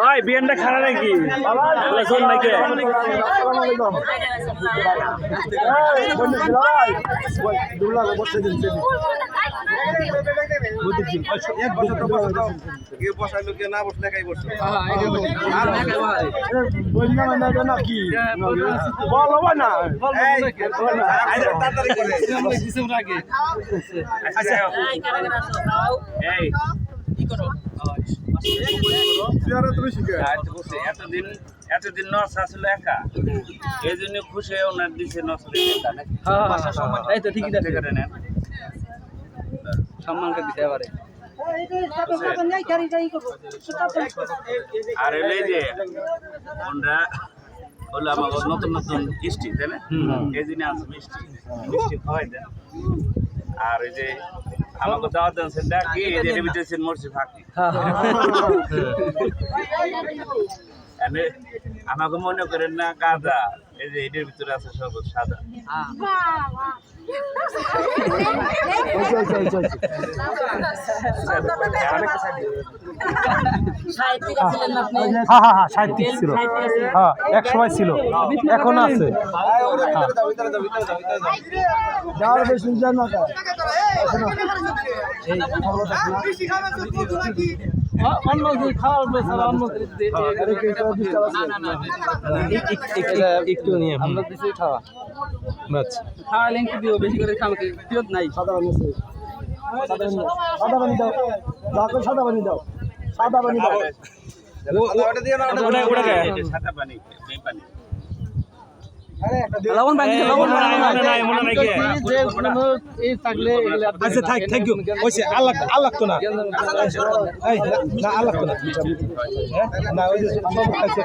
ওই বিয়ানটা খারাপ নাকি? শোন নাকি। কেউ করে। এতদিন এতদিন নর্স আসলে একা। এই জন্য খুশি ওনার দিছে নর্স একা এই তো ঠিকই আছে। করে নেন। সম্মানকে দিতে পারে আর এলে যে আমরা হলো আমার নতুন নতুন মিষ্টি তাই না? এই জন্য আছে মিষ্টি মিষ্টি খাওয়াই দেন। আর এই যে আমাকে দাওয়াত দেন ডাকি এদের রেমিটেশন মরছি ফাঁকি। এনে আমাকে মনে করেন না গাঁদা এই যে এটার ভিতরে আছে সব সাদা। হ্যাঁ হ্যাঁ হ্যাঁ। সাহিত্যিক ছিল হ্যাঁ এক সময় ছিল এখন আছে অন্য খাওয়ার একটু নিয়ে আমরা দিছি খাওয়া। আচ্ছা খাওয়া কি দিও বেশি করে খামকে দিও নাই। সাদা পানি দাও সাদা পানি দাও। সাদা পানি দাও। ওটা দিয়ে না ওটা ওটা সাদা পানি এই পানি লবণ পানি লবণ নাই, মনে নাই, মনে নাই কে? এই থাকলে আচ্ছা থাক থ্যাংক ইউ ওইসে আল্লাহ আল্লাহ তো না। এই না আল্লাহ তো না। হ্যাঁ? না ওই যে সম্ভব আছে